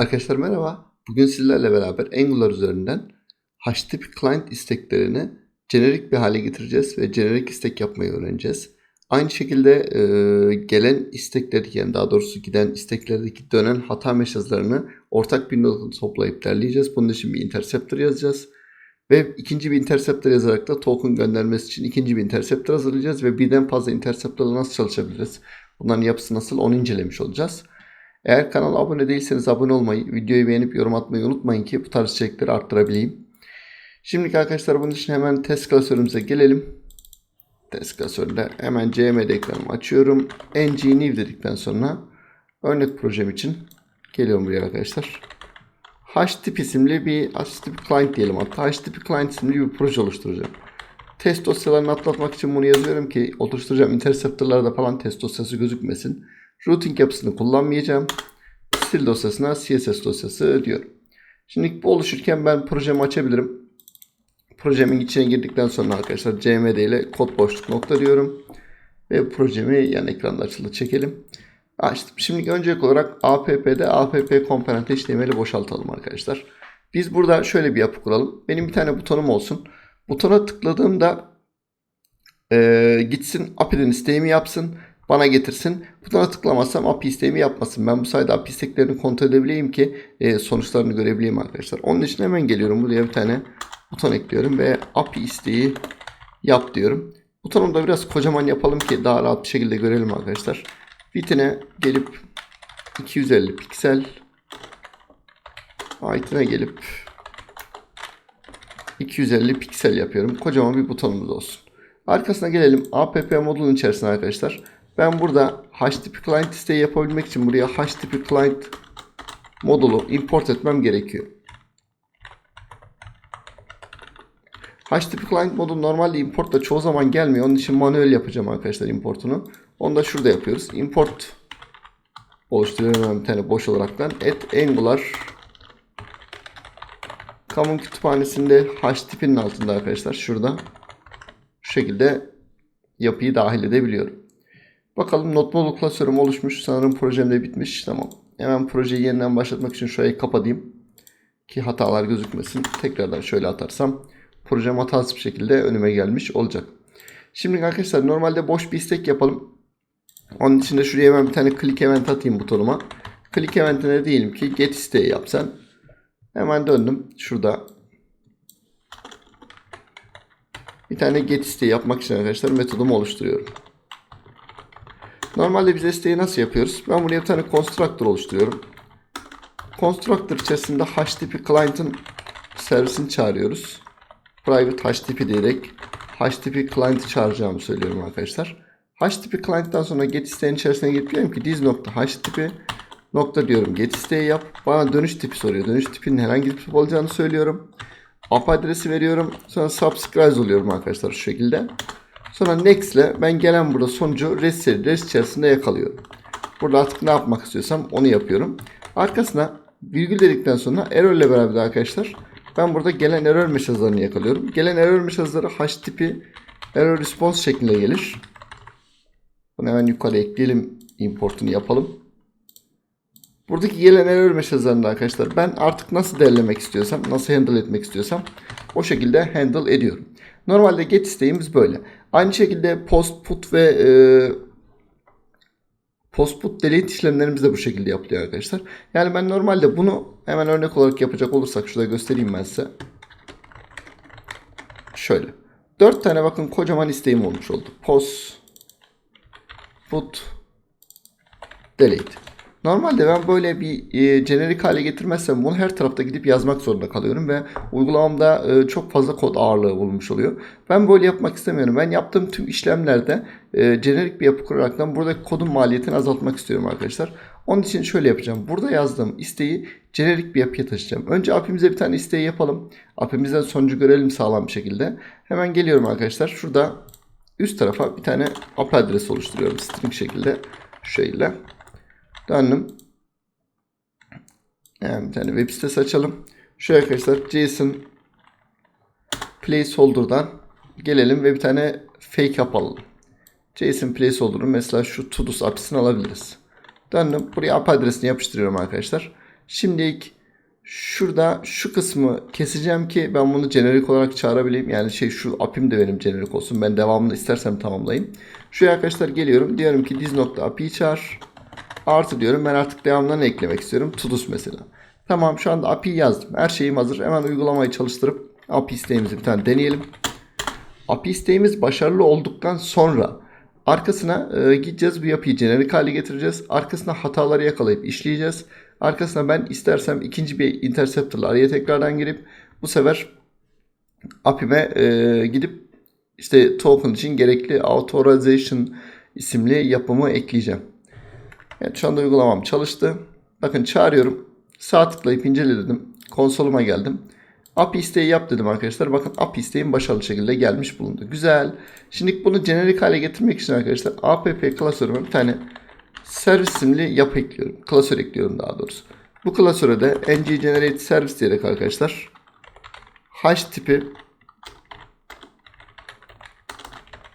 Arkadaşlar merhaba. Bugün sizlerle beraber Angular üzerinden HTTP client isteklerini jenerik bir hale getireceğiz ve jenerik istek yapmayı öğreneceğiz. Aynı şekilde e, gelen istekleri yani daha doğrusu giden isteklerdeki dönen hata mesajlarını ortak bir noktada toplayıp derleyeceğiz. Bunun için bir interceptor yazacağız. Ve ikinci bir interceptor yazarak da token göndermesi için ikinci bir interceptor hazırlayacağız ve birden fazla interceptorla nasıl çalışabiliriz? Bunların yapısı nasıl onu incelemiş olacağız. Eğer kanala abone değilseniz abone olmayı, videoyu beğenip yorum atmayı unutmayın ki bu tarz içerikleri arttırabileyim. Şimdi arkadaşlar bunun için hemen test klasörümüze gelelim. Test klasöründe hemen CMD ekranımı açıyorum. ng new dedikten sonra örnek projem için geliyorum buraya arkadaşlar. HTTP isimli bir HTTP client diyelim hatta HTTP client isimli bir proje oluşturacağım. Test dosyalarını atlatmak için bunu yazıyorum ki oluşturacağım interceptorlarda falan test dosyası gözükmesin. Routing yapısını kullanmayacağım. Stil dosyasına CSS dosyası diyorum. Şimdi bu oluşurken ben projemi açabilirim. Projemin içine girdikten sonra arkadaşlar cmd ile kod boşluk nokta diyorum. Ve projemi yan ekranda açılı çekelim. Açtım. Şimdi öncelik olarak app'de app komponent HTML'i boşaltalım arkadaşlar. Biz burada şöyle bir yapı kuralım. Benim bir tane butonum olsun. Butona tıkladığımda e, gitsin API'den isteğimi yapsın. Bana getirsin. Butona tıklamazsam API isteğimi yapmasın. Ben bu sayede API isteklerini kontrol edebileyim ki e, sonuçlarını görebileyim arkadaşlar. Onun için hemen geliyorum. Buraya bir tane buton ekliyorum ve API isteği yap diyorum. Butonumu da biraz kocaman yapalım ki daha rahat bir şekilde görelim arkadaşlar. Bitine gelip 250 piksel Height'ine gelip 250 piksel yapıyorum. Kocaman bir butonumuz olsun. Arkasına gelelim. app modulun içerisine arkadaşlar. Ben burada HTTP client isteği yapabilmek için buraya HTTP client modulu import etmem gerekiyor. HTTP client modu normalde importla çoğu zaman gelmiyor. Onun için manuel yapacağım arkadaşlar importunu. Onu da şurada yapıyoruz. Import oluşturuyorum bir tane boş olaraktan. At Angular Common kütüphanesinde HTTP'nin altında arkadaşlar şurada şu şekilde yapıyı dahil edebiliyorum. Bakalım not modul klasörüm oluşmuş. Sanırım projem de bitmiş. Tamam. Hemen projeyi yeniden başlatmak için şurayı kapatayım. Ki hatalar gözükmesin. Tekrardan şöyle atarsam projem hatasız bir şekilde önüme gelmiş olacak. Şimdi arkadaşlar normalde boş bir istek yapalım. Onun için de şuraya hemen bir tane click event atayım butonuma. Click eventine diyelim ki get isteği yapsan. Hemen döndüm. Şurada bir tane get isteği yapmak için arkadaşlar metodumu oluşturuyorum. Normalde biz isteği nasıl yapıyoruz? Ben buraya bir tane constructor oluşturuyorum. Constructor içerisinde HTTP client'ın servisini çağırıyoruz. Private HTTP diyerek HTTP client'ı çağıracağımı söylüyorum arkadaşlar. HTTP client'tan sonra get isteğin içerisine girip diyorum ki diz nokta HTTP nokta diyorum get isteği yap. Bana dönüş tipi soruyor. Dönüş tipinin herhangi bir tip olacağını söylüyorum. App adresi veriyorum. Sonra subscribe oluyorum arkadaşlar şu şekilde. Sonra next ile ben gelen burada sonucu rest seri rest içerisinde yakalıyorum. Burada artık ne yapmak istiyorsam onu yapıyorum. Arkasına virgül dedikten sonra error ile beraber arkadaşlar ben burada gelen error mesajlarını yakalıyorum. Gelen error mesajları hash tipi error response şeklinde gelir. Bunu hemen yukarı ekleyelim. Importunu yapalım. Buradaki gelen error mesajlarını arkadaşlar ben artık nasıl derlemek istiyorsam, nasıl handle etmek istiyorsam o şekilde handle ediyorum. Normalde get isteğimiz böyle. Aynı şekilde post put ve e, post put delete işlemlerimiz de bu şekilde yapılıyor arkadaşlar. Yani ben normalde bunu hemen örnek olarak yapacak olursak şurada göstereyim ben size. Şöyle. 4 tane bakın kocaman isteğim olmuş oldu. Post put delete. Normalde ben böyle bir e, jenerik hale getirmezsem bunu her tarafta gidip yazmak zorunda kalıyorum ve uygulamamda e, çok fazla kod ağırlığı bulmuş oluyor. Ben böyle yapmak istemiyorum. Ben yaptığım tüm işlemlerde e, jenerik bir yapı kuraraktan buradaki kodun maliyetini azaltmak istiyorum arkadaşlar. Onun için şöyle yapacağım. Burada yazdığım isteği jenerik bir yapıya taşıyacağım. Önce API'mize bir tane isteği yapalım. API'mizden sonucu görelim sağlam bir şekilde. Hemen geliyorum arkadaşlar. Şurada üst tarafa bir tane API adresi oluşturuyorum string şekilde. Şöyle. Döndüm. Yani bir tane web sitesi açalım. Şöyle arkadaşlar JSON placeholder'dan gelelim ve bir tane fake yapalım. JSON placeholder'ı mesela şu todos API'sini alabiliriz. Döndüm. Buraya API adresini yapıştırıyorum arkadaşlar. Şimdilik şurada şu kısmı keseceğim ki ben bunu jenerik olarak çağırabileyim. Yani şey şu API'm de benim jenerik olsun. Ben devamını istersem tamamlayayım. Şuraya arkadaşlar geliyorum. Diyorum ki diz nokta API'yi çağır. Artı diyorum. Ben artık devamlarını eklemek istiyorum. Tudus mesela. Tamam şu anda API yazdım. Her şeyim hazır. Hemen uygulamayı çalıştırıp API isteğimizi bir tane deneyelim. API isteğimiz başarılı olduktan sonra arkasına e, gideceğiz bu yapıyı jenerik hale getireceğiz. Arkasına hataları yakalayıp işleyeceğiz. Arkasına ben istersem ikinci bir interceptor'la araya tekrardan girip bu sefer API'me e, gidip işte token için gerekli authorization isimli yapımı ekleyeceğim. Evet şu anda uygulamam çalıştı. Bakın çağırıyorum. Sağ tıklayıp incele dedim. Konsoluma geldim. API isteği yap dedim arkadaşlar. Bakın API isteğim başarılı şekilde gelmiş bulundu. Güzel. Şimdi bunu jenerik hale getirmek için arkadaşlar app klasörüme bir tane servis isimli yapı ekliyorum. Klasör ekliyorum daha doğrusu. Bu klasöre de ng generate service diyerek arkadaşlar h tipi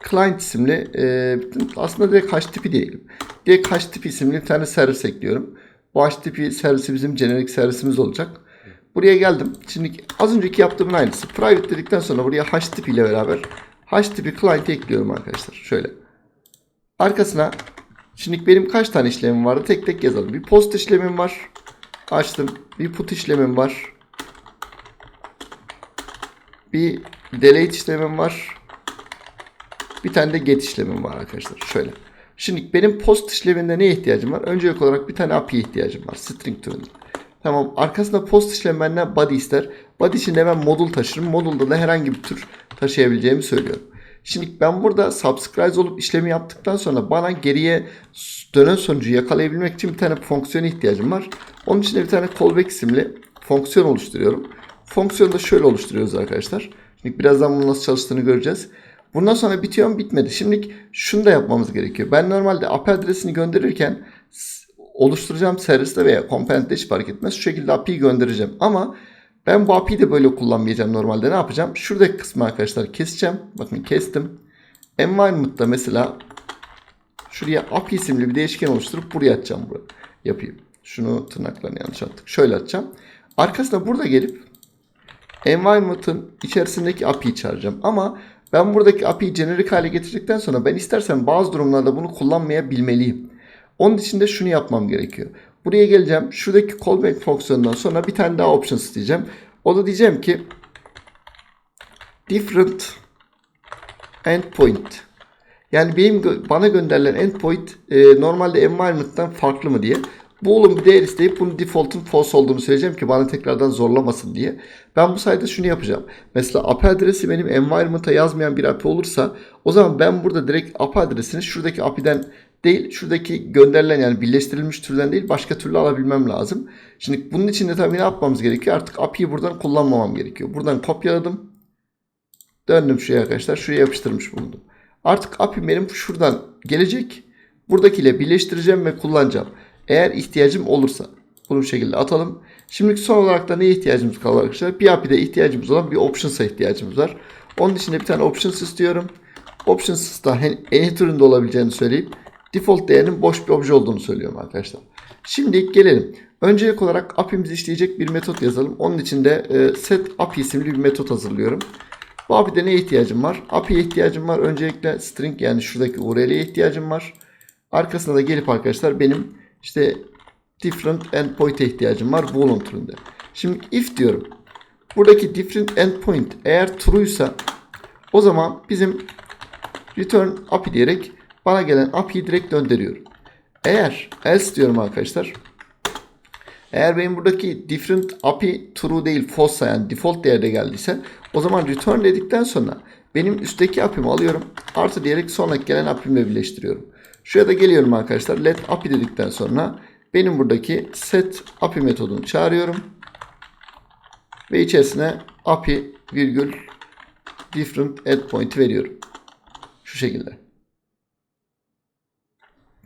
client isimli e, aslında direkt h tipi değil. Direkt h tipi isimli bir tane servis ekliyorum. Bu h tipi servisi bizim jenerik servisimiz olacak. Buraya geldim. Şimdi az önceki yaptığımın aynısı. Private dedikten sonra buraya h tipi ile beraber h tipi client ekliyorum arkadaşlar. Şöyle. Arkasına şimdi benim kaç tane işlemim vardı? Tek tek yazalım. Bir post işlemim var. Açtım. Bir put işlemim var. Bir delete işlemim var. Bir tane de get işlemim var arkadaşlar. Şöyle. Şimdi benim post işleminde neye ihtiyacım var? Öncelik olarak bir tane API ihtiyacım var. String türünde. Tamam. Arkasında post işlemi benden body ister. Body için de ben modul taşırım. Modulda da herhangi bir tür taşıyabileceğimi söylüyorum. Şimdi ben burada subscribe olup işlemi yaptıktan sonra bana geriye dönen sonucu yakalayabilmek için bir tane fonksiyona ihtiyacım var. Onun için de bir tane callback isimli fonksiyon oluşturuyorum. Fonksiyonu da şöyle oluşturuyoruz arkadaşlar. Şimdi birazdan bunun nasıl çalıştığını göreceğiz. Bundan sonra bitiyor mu bitmedi. Şimdi şunu da yapmamız gerekiyor. Ben normalde API adresini gönderirken oluşturacağım serviste veya komponentte hiç fark etmez. Şu şekilde API'yi göndereceğim. Ama ben bu API'yi de böyle kullanmayacağım normalde. Ne yapacağım? Şuradaki kısmı arkadaşlar keseceğim. Bakın kestim. Environment'ta mesela şuraya API isimli bir değişken oluşturup buraya atacağım. Buraya. Yapayım. Şunu tırnaklarını yanlış attık. Şöyle atacağım. Arkasına burada gelip environment'ın içerisindeki API'yi çağıracağım. Ama ben buradaki API'yi jenerik hale getirdikten sonra ben istersen bazı durumlarda bunu kullanmayabilmeliyim. Onun için de şunu yapmam gerekiyor. Buraya geleceğim. Şuradaki callback fonksiyonundan sonra bir tane daha option isteyeceğim. O da diyeceğim ki different endpoint. Yani benim bana gönderilen endpoint e, normalde environment'tan farklı mı diye. Bu olum bir değer isteyip bunun default'un false olduğunu söyleyeceğim ki bana tekrardan zorlamasın diye. Ben bu sayede şunu yapacağım. Mesela API adresi benim environment'a yazmayan bir API olursa o zaman ben burada direkt API adresini şuradaki API'den değil şuradaki gönderilen yani birleştirilmiş türden değil başka türlü alabilmem lazım. Şimdi bunun için de tabii ne yapmamız gerekiyor? Artık API'yi buradan kullanmamam gerekiyor. Buradan kopyaladım. Döndüm şuraya arkadaşlar. Şuraya yapıştırmış bulundum. Artık API benim şuradan gelecek. Buradakiyle birleştireceğim ve kullanacağım. Eğer ihtiyacım olursa. Bunu bu şekilde atalım. Şimdi son olarak da neye ihtiyacımız kalır arkadaşlar? Bir API'de ihtiyacımız olan bir options'a ihtiyacımız var. Onun için de bir tane options istiyorum. Options'da any türünde olabileceğini söyleyip default değerinin boş bir obje olduğunu söylüyorum arkadaşlar. Şimdi gelelim. Öncelik olarak API'mizi işleyecek bir metot yazalım. Onun için de e, set API isimli bir metot hazırlıyorum. Bu API'de neye ihtiyacım var? API'ye ihtiyacım var. Öncelikle string yani şuradaki URL'ye ihtiyacım var. Arkasına da gelip arkadaşlar benim işte different endpoint'e ihtiyacım var boolean türünde. Şimdi if diyorum. Buradaki different endpoint eğer true'ysa o zaman bizim return API diyerek bana gelen API'yi direkt gönderiyorum. Eğer else diyorum arkadaşlar. Eğer benim buradaki different API true değil false yani default değerde geldiyse o zaman return dedikten sonra benim üstteki API'mi alıyorum. Artı diyerek sonraki gelen API'mle birleştiriyorum. Şuraya da geliyorum arkadaşlar. Let API dedikten sonra benim buradaki set API metodunu çağırıyorum. Ve içerisine API virgül different endpoint veriyorum. Şu şekilde.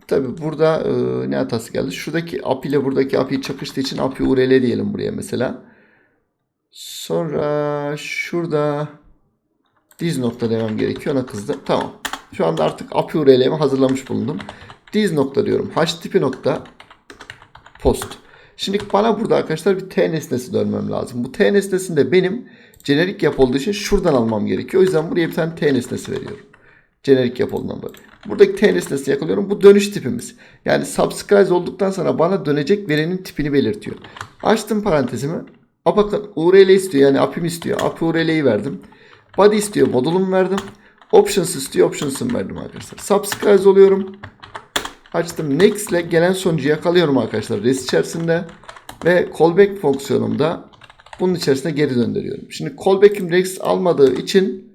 Tabi burada e, ne hatası geldi? Şuradaki API ile buradaki API çakıştığı için API URL diyelim buraya mesela. Sonra şurada diz nokta demem gerekiyor. Ona kızdı. Tamam. Şu anda artık API URL'imi hazırlamış bulundum. Diz nokta diyorum. H tipi nokta post. Şimdi bana burada arkadaşlar bir T nesnesi dönmem lazım. Bu T nesnesinde benim jenerik yapı olduğu için şuradan almam gerekiyor. O yüzden buraya bir tane T nesnesi veriyorum. Jenerik yapı olduğundan dolayı. Buradaki T nesnesini yakalıyorum. Bu dönüş tipimiz. Yani subscribe olduktan sonra bana dönecek verinin tipini belirtiyor. Açtım parantezimi. A bakın URL istiyor yani API'm istiyor. API URL'yi verdim. Body istiyor modulumu verdim. Options istiyor options'ımı verdim arkadaşlar. Subscribe oluyorum. Açtım next ile gelen sonucu yakalıyorum arkadaşlar res içerisinde. Ve callback fonksiyonumda bunun içerisine geri döndürüyorum. Şimdi callback'im res almadığı için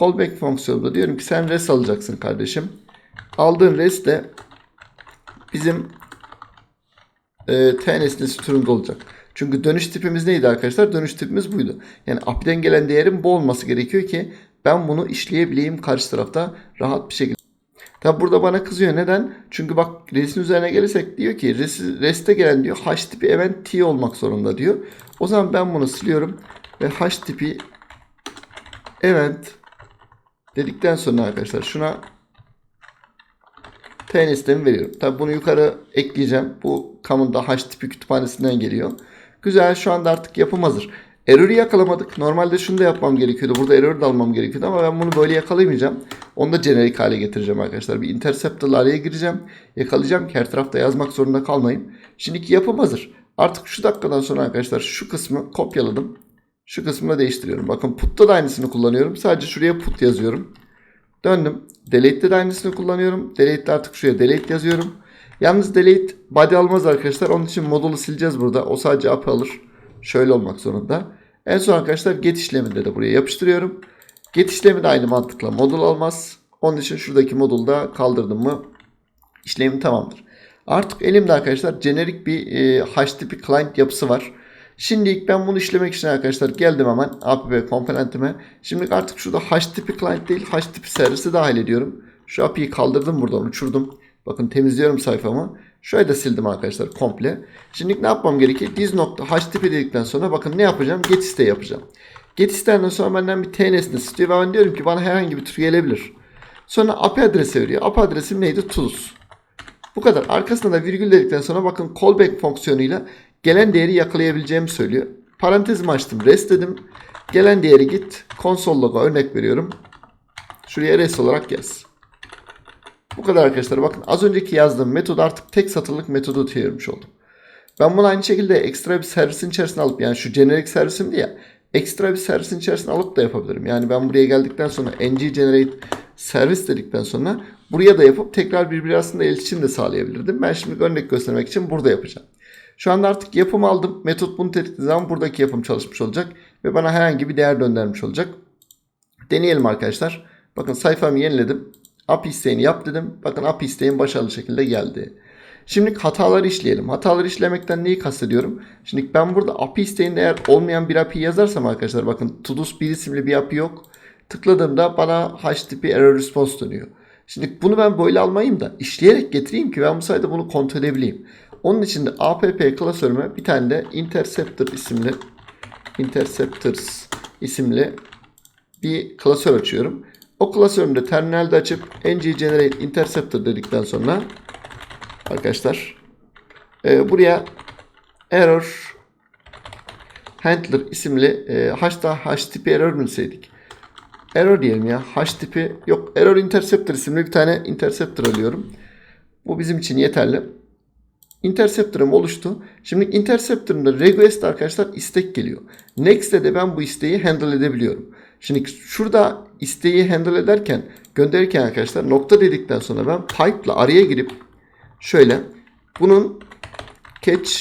callback fonksiyonunda diyorum ki sen res alacaksın kardeşim. Aldığın res de bizim e, t nesnesi olacak. Çünkü dönüş tipimiz neydi arkadaşlar? Dönüş tipimiz buydu. Yani API'den gelen değerin bu olması gerekiyor ki ben bunu işleyebileyim karşı tarafta rahat bir şekilde. Tabi burada bana kızıyor. Neden? Çünkü bak resin üzerine gelirsek diyor ki res, reste gelen diyor h tipi event t olmak zorunda diyor. O zaman ben bunu siliyorum ve h tipi event dedikten sonra arkadaşlar şuna t nesnemi veriyorum. Tabi bunu yukarı ekleyeceğim. Bu Common h tipi kütüphanesinden geliyor. Güzel şu anda artık yapım hazır. Error'ı yakalamadık. Normalde şunu da yapmam gerekiyordu. Burada error da almam gerekiyordu ama ben bunu böyle yakalayamayacağım. Onu da jenerik hale getireceğim arkadaşlar. Bir interceptor'la araya gireceğim. Yakalayacağım ki her tarafta yazmak zorunda kalmayayım. Şimdiki yapım hazır. Artık şu dakikadan sonra arkadaşlar şu kısmı kopyaladım. Şu kısmını değiştiriyorum. Bakın put'ta da aynısını kullanıyorum. Sadece şuraya put yazıyorum. Döndüm. Delete'de de aynısını kullanıyorum. Delete'de artık şuraya delete yazıyorum. Yalnız delete body almaz arkadaşlar. Onun için modulu sileceğiz burada. O sadece API alır. Şöyle olmak zorunda. En son arkadaşlar get işleminde de buraya yapıştırıyorum. Get işlemi de aynı mantıkla modul almaz. Onun için şuradaki modulu da kaldırdım mı işlemim tamamdır. Artık elimde arkadaşlar jenerik bir e, H tipi client yapısı var. Şimdi ben bunu işlemek için arkadaşlar geldim hemen API komponentime. Şimdi artık şurada H tipi client değil H tipi servisi dahil ediyorum. Şu API'yi kaldırdım buradan uçurdum. Bakın temizliyorum sayfamı. Şöyle de sildim arkadaşlar komple. Şimdi ne yapmam gerekir? Diz nokta h tipi dedikten sonra bakın ne yapacağım? Get iste yapacağım. Get isteğinden sonra benden bir t nesnesi istiyor ve ben diyorum ki bana herhangi bir tür gelebilir. Sonra API adresi veriyor. API adresim neydi? Tools. Bu kadar. Arkasında da virgül dedikten sonra bakın callback fonksiyonuyla gelen değeri yakalayabileceğimi söylüyor. Parantezimi açtım. Rest dedim. Gelen değeri git. Console logo örnek veriyorum. Şuraya rest olarak yaz. Bu kadar arkadaşlar. Bakın az önceki yazdığım metod artık tek satırlık metodu çevirmiş oldum. Ben bunu aynı şekilde ekstra bir servisin içerisine alıp yani şu generic servisimdi ya ekstra bir servisin içerisine alıp da yapabilirim. Yani ben buraya geldikten sonra ng generate servis dedikten sonra buraya da yapıp tekrar birbiri arasında iletişim de sağlayabilirdim. Ben şimdi örnek göstermek için burada yapacağım. Şu anda artık yapım aldım. Metot bunu tetiklediği zaman buradaki yapım çalışmış olacak. Ve bana herhangi bir değer göndermiş olacak. Deneyelim arkadaşlar. Bakın sayfamı yeniledim. API isteğini yap dedim. Bakın API isteğim başarılı şekilde geldi. Şimdi hataları işleyelim. Hataları işlemekten neyi kastediyorum? Şimdi ben burada API isteğinde eğer olmayan bir API yazarsam arkadaşlar bakın Todos bir isimli bir API yok. Tıkladığımda bana H tipi error response dönüyor. Şimdi bunu ben böyle almayayım da işleyerek getireyim ki ben bu sayede bunu kontrol edebileyim. Onun için de app klasörüme bir tane de interceptor isimli interceptors isimli bir klasör açıyorum. O klasörümde terminalde açıp ng generate interceptor dedikten sonra arkadaşlar e, buraya error handler isimli e, h'da h tipi error mu deseydik? Error diyelim ya. H tipi yok error interceptor isimli bir tane interceptor alıyorum. Bu bizim için yeterli. Interceptor'ım oluştu. Şimdi Interceptor'ımda request arkadaşlar istek geliyor. Next'te de ben bu isteği handle edebiliyorum. Şimdi şurada isteği handle ederken gönderirken arkadaşlar nokta dedikten sonra ben pipe ile araya girip şöyle bunun catch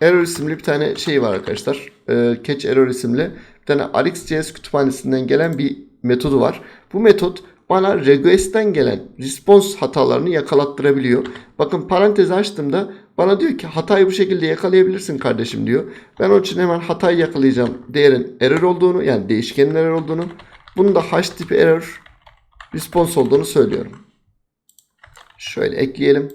error isimli bir tane şey var arkadaşlar. Ee, catch error isimli bir tane RxJS kütüphanesinden gelen bir metodu var. Bu metot bana request'ten gelen response hatalarını yakalattırabiliyor. Bakın parantezi açtığımda bana diyor ki hatayı bu şekilde yakalayabilirsin kardeşim diyor. Ben onun için hemen hatayı yakalayacağım. Değerin error olduğunu yani değişkenin error olduğunu. Bunun da h tipi error response olduğunu söylüyorum. Şöyle ekleyelim.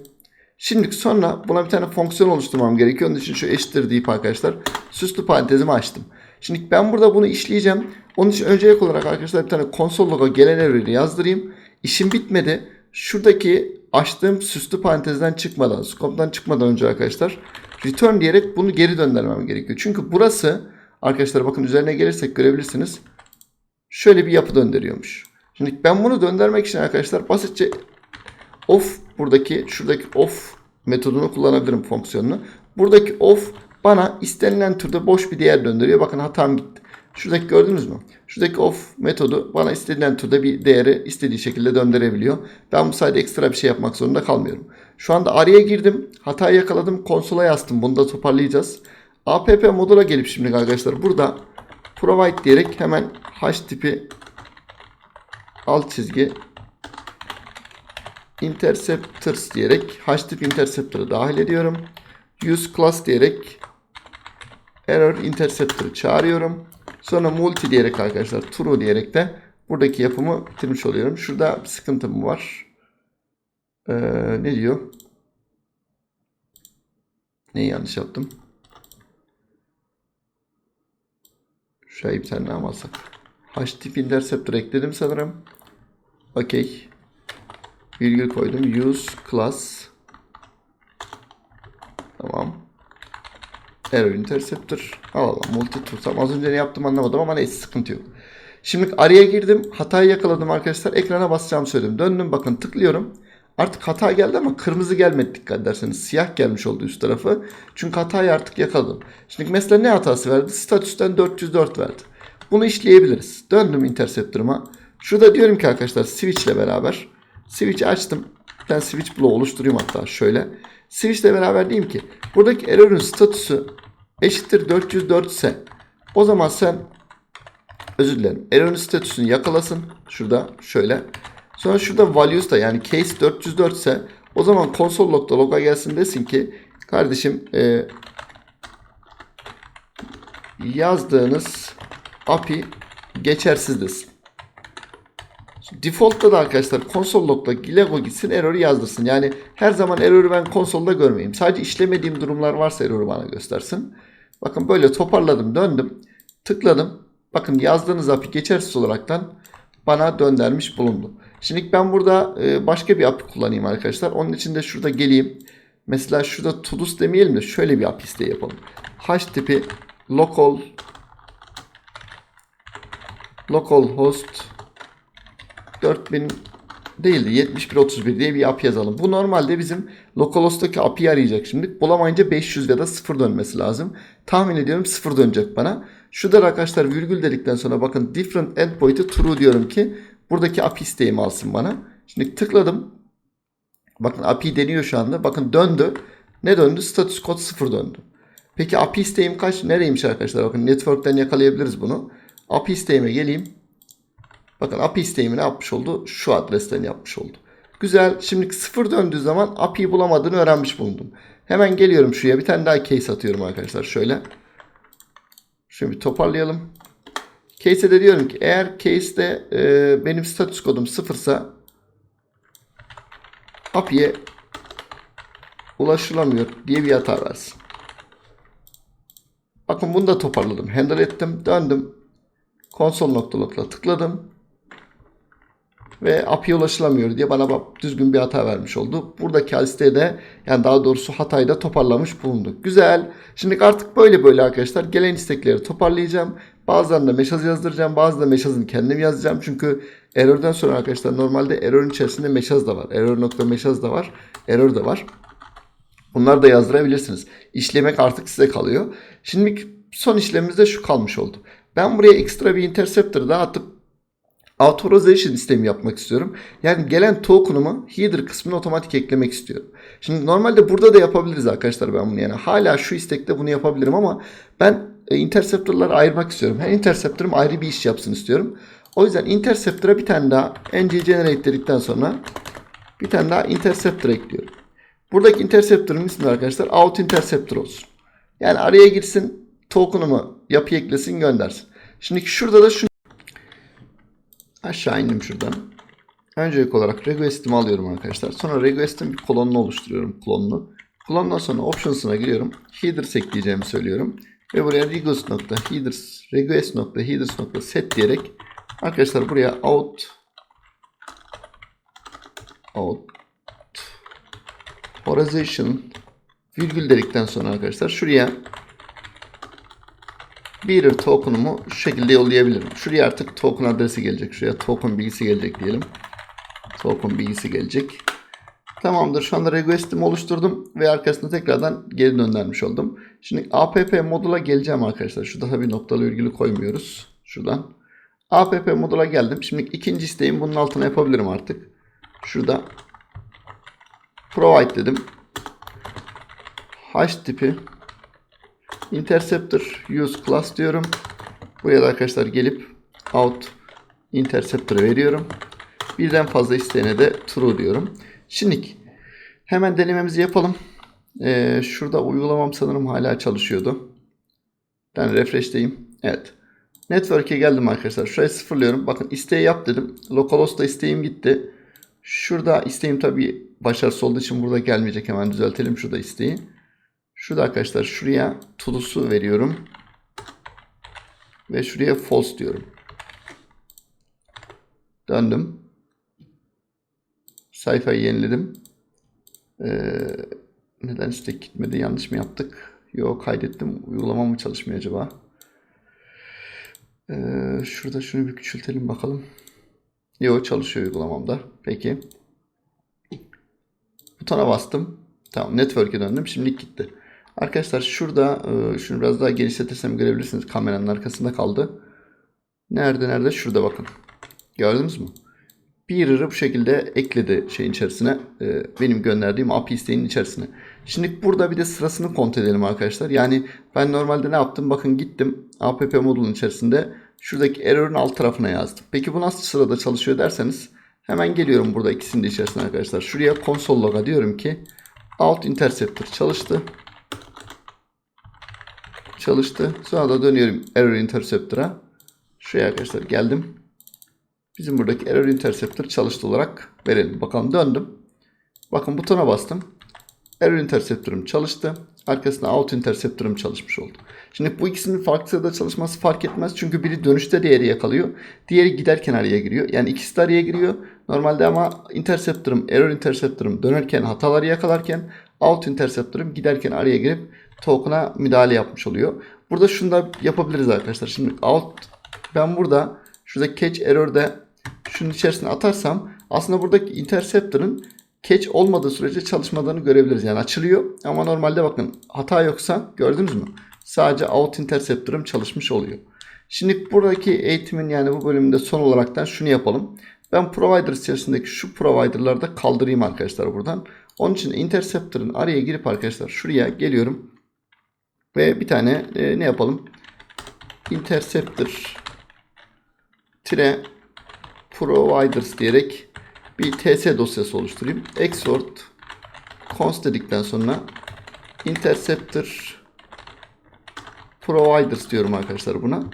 Şimdi sonra buna bir tane fonksiyon oluşturmam gerekiyor. Onun için şu eşittir deyip arkadaşlar süslü parantezimi açtım. Şimdi ben burada bunu işleyeceğim. Onun için öncelik olarak arkadaşlar bir tane konsol logo gelen error'ı yazdırayım. İşim bitmedi. Şuradaki açtığım süslü parantezden çıkmadan, scope'dan çıkmadan önce arkadaşlar return diyerek bunu geri döndürmem gerekiyor. Çünkü burası arkadaşlar bakın üzerine gelirsek görebilirsiniz. Şöyle bir yapı döndürüyormuş. Şimdi ben bunu döndürmek için arkadaşlar basitçe off buradaki şuradaki off metodunu kullanabilirim fonksiyonunu. Buradaki off bana istenilen türde boş bir değer döndürüyor. Bakın hatam gitti. Şuradaki gördünüz mü? Şuradaki off metodu bana istenilen türde bir değeri istediği şekilde döndürebiliyor. Ben bu sayede ekstra bir şey yapmak zorunda kalmıyorum. Şu anda araya girdim. Hatayı yakaladım. Konsola yazdım. Bunu da toparlayacağız. app modula gelip şimdi arkadaşlar burada provide diyerek hemen hash tipi alt çizgi interceptors diyerek hash tip interceptor'ı dahil ediyorum. Use class diyerek error interceptor'ı çağırıyorum. Sonra multi diyerek arkadaşlar true diyerek de buradaki yapımı bitirmiş oluyorum. Şurada bir sıkıntım var. Ee, ne diyor? Neyi yanlış yaptım? Şurayı bir tane. Hash tip interceptor ekledim sanırım. Okey. Virgül koydum. Use class. Tamam. Error interceptor. Alalım. Multi. Tamam, az önce ne yaptım anlamadım ama neyse sıkıntı yok. Şimdi araya girdim. Hatayı yakaladım arkadaşlar. Ekrana basacağımı söyledim. Döndüm bakın tıklıyorum. Artık hata geldi ama kırmızı gelmedi dikkat ederseniz. Siyah gelmiş oldu üst tarafı. Çünkü hatayı artık yakaladım. Şimdi mesela ne hatası verdi? Statüsten 404 verdi. Bunu işleyebiliriz. Döndüm interceptor'ıma. Şurada diyorum ki arkadaşlar switch ile beraber. Switch'i açtım. Ben switch bloğu oluşturayım hatta şöyle. Switch ile beraber diyeyim ki buradaki error'ın statüsü eşittir 404 ise o zaman sen özür dilerim. Error'ın statüsünü yakalasın. Şurada şöyle. Sonra şurada values da yani case 404 ise o zaman console log'da log'a gelsin desin ki kardeşim e, yazdığınız API geçersiz desin. Default'ta da arkadaşlar console log'da Lego gitsin error'ı yazdırsın. Yani her zaman error'ı ben konsolda görmeyeyim. Sadece işlemediğim durumlar varsa error'ı bana göstersin. Bakın böyle toparladım döndüm. Tıkladım. Bakın yazdığınız API geçersiz olaraktan bana döndürmüş bulundu. Şimdi ben burada e, başka bir API kullanayım arkadaşlar. Onun için de şurada geleyim. Mesela şurada todos demeyelim de şöyle bir API isteği yapalım. Tipi local localhost 4000 değildi 7131 diye bir API yazalım. Bu normalde bizim localhost'taki API arayacak şimdi. Bulamayınca 500 ya da 0 dönmesi lazım. Tahmin ediyorum 0 dönecek bana. Şurada arkadaşlar virgül dedikten sonra bakın different endpoint'i true diyorum ki buradaki API isteğimi alsın bana. Şimdi tıkladım. Bakın API deniyor şu anda. Bakın döndü. Ne döndü? Status code 0 döndü. Peki API isteğim kaç? Nereymiş arkadaşlar? Bakın network'ten yakalayabiliriz bunu. API isteğime geleyim. Bakın API isteğimi ne yapmış oldu? Şu adresten yapmış oldu. Güzel. Şimdi sıfır döndüğü zaman API'yi bulamadığını öğrenmiş bulundum. Hemen geliyorum şuraya. Bir tane daha case atıyorum arkadaşlar. Şöyle. Şunu bir toparlayalım. Case'e de diyorum ki eğer case'de e, benim status kodum sıfırsa API'ye ulaşılamıyor diye bir hata versin. Bakın bunu da toparladım. Handle ettim. Döndüm. Console.log'la tıkladım. Ve API'ye ulaşılamıyor diye bana düzgün bir hata vermiş oldu. Buradaki listeye de yani daha doğrusu hatayı da toparlamış bulunduk. Güzel. Şimdi artık böyle böyle arkadaşlar gelen istekleri toparlayacağım. Bazılarında meşaz yazdıracağım. Bazılarında meşazını kendim yazacağım. Çünkü error'dan sonra arkadaşlar normalde error'ın içerisinde meşaz da var. Error nokta meşaz da var. Error da var. Bunları da yazdırabilirsiniz. İşlemek artık size kalıyor. Şimdi son işlemimizde şu kalmış oldu. Ben buraya ekstra bir interceptor daha atıp authorization istemi yapmak istiyorum. Yani gelen token'umu header kısmına otomatik eklemek istiyorum. Şimdi normalde burada da yapabiliriz arkadaşlar ben bunu yani. Hala şu istekte bunu yapabilirim ama ben e, interceptor'ları ayırmak istiyorum. Her interceptor'ım ayrı bir iş yapsın istiyorum. O yüzden interceptor'a bir tane daha ng generate dedikten sonra bir tane daha interceptor ekliyorum. Buradaki interceptor'ın ismi arkadaşlar out interceptor olsun. Yani araya girsin token'umu yapı eklesin göndersin. Şimdi şurada da şu Aşağı indim şuradan. Öncelik olarak request'imi alıyorum arkadaşlar. Sonra request'in bir kolonunu oluşturuyorum. Klonunu. Klondan sonra options'ına giriyorum. Headers ekleyeceğimi söylüyorum. Ve buraya request nokta headers request nokta headers nokta set diyerek arkadaşlar buraya out out authorization virgül dedikten sonra arkadaşlar şuraya bir token'umu şu şekilde yollayabilirim. Şuraya artık token adresi gelecek. Şuraya token bilgisi gelecek diyelim. Token bilgisi gelecek. Tamamdır. Şu anda request'imi oluşturdum ve arkasında tekrardan geri döndürmüş oldum. Şimdi app modula geleceğim arkadaşlar. Şurada tabii noktalı virgülü koymuyoruz. Şuradan. app modula geldim. Şimdi ikinci isteğim bunun altına yapabilirim artık. Şurada provide dedim. Hash tipi interceptor use class diyorum. Buraya da arkadaşlar gelip out interceptor veriyorum. Birden fazla isteyene de true diyorum. Şimdi hemen denememizi yapalım. Ee, şurada uygulamam sanırım hala çalışıyordu. Ben refreshdeyim. Evet. Network'e geldim arkadaşlar. Şuraya sıfırlıyorum. Bakın isteği yap dedim. Localhost'ta isteğim gitti. Şurada isteğim tabii başarısız olduğu için burada gelmeyecek. Hemen düzeltelim şurada isteği. Şurada arkadaşlar şuraya to'do'su veriyorum. Ve şuraya false diyorum. Döndüm. Sayfayı yeniledim. Ee, neden istek gitmedi? Yanlış mı yaptık? Yok kaydettim. Uygulama mı çalışmıyor acaba? Ee, şurada şunu bir küçültelim bakalım. Yok çalışıyor uygulamamda. Peki. Butona bastım. Tamam network'e döndüm. Şimdi gitti. Arkadaşlar şurada e, şunu biraz daha genişletirsem görebilirsiniz. Kameranın arkasında kaldı. Nerede nerede? Şurada bakın. Gördünüz mü? Beerer'ı bu şekilde ekledi şeyin içerisine. e, benim gönderdiğim API isteğinin içerisine. Şimdi burada bir de sırasını kontrol edelim arkadaşlar. Yani ben normalde ne yaptım? Bakın gittim app modulun içerisinde şuradaki error'ın alt tarafına yazdım. Peki bu nasıl sırada çalışıyor derseniz hemen geliyorum burada ikisinin de içerisine arkadaşlar. Şuraya console log'a diyorum ki out interceptor çalıştı. Çalıştı. Sonra da dönüyorum error interceptor'a. Şuraya arkadaşlar geldim. Bizim buradaki error interceptor çalıştı olarak verelim. Bakalım döndüm. Bakın butona bastım. Error interceptor'ım çalıştı. Arkasında out interceptor'ım çalışmış oldu. Şimdi bu ikisinin farklı sırada çalışması fark etmez. Çünkü biri dönüşte diğeri yakalıyor. Diğeri giderken araya giriyor. Yani ikisi de araya giriyor. Normalde ama interceptor'ım, error interceptor'ım dönerken hataları yakalarken out interceptor'ım giderken araya girip token'a müdahale yapmış oluyor. Burada şunu da yapabiliriz arkadaşlar. Şimdi out ben burada şurada catch error'da şunun içerisine atarsam aslında buradaki interceptor'ın catch olmadığı sürece çalışmadığını görebiliriz. Yani açılıyor ama normalde bakın hata yoksa gördünüz mü? Sadece out interceptor'ım çalışmış oluyor. Şimdi buradaki eğitimin yani bu bölümünde son olaraktan şunu yapalım. Ben provider içerisindeki şu provider'ları da kaldırayım arkadaşlar buradan. Onun için interceptor'ın araya girip arkadaşlar şuraya geliyorum. Ve bir tane e, ne yapalım? Interceptor tire providers diyerek bir TS dosyası oluşturayım. Export const dedikten sonra interceptor providers diyorum arkadaşlar buna.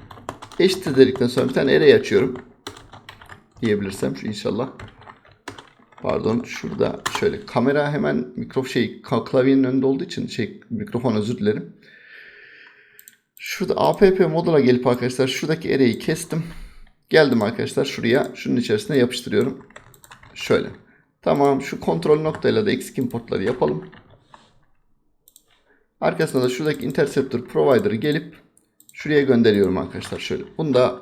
Eşittir dedikten sonra bir tane array açıyorum. Diyebilirsem şu inşallah. Pardon şurada şöyle kamera hemen mikrofon şey klavyenin önünde olduğu için şey mikrofon özür dilerim. Şurada app modula gelip arkadaşlar şuradaki array'i kestim. Geldim arkadaşlar şuraya şunun içerisine yapıştırıyorum. Şöyle. Tamam şu kontrol noktayla da eksik importları yapalım. Arkasında da şuradaki interceptor provider'ı gelip şuraya gönderiyorum arkadaşlar şöyle. Bunu da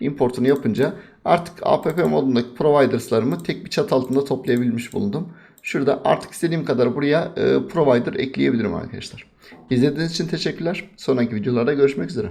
importunu yapınca artık app modundaki providers'larımı tek bir çat altında toplayabilmiş bulundum. Şurada artık istediğim kadar buraya e, provider ekleyebilirim arkadaşlar. İzlediğiniz için teşekkürler. Sonraki videolarda görüşmek üzere.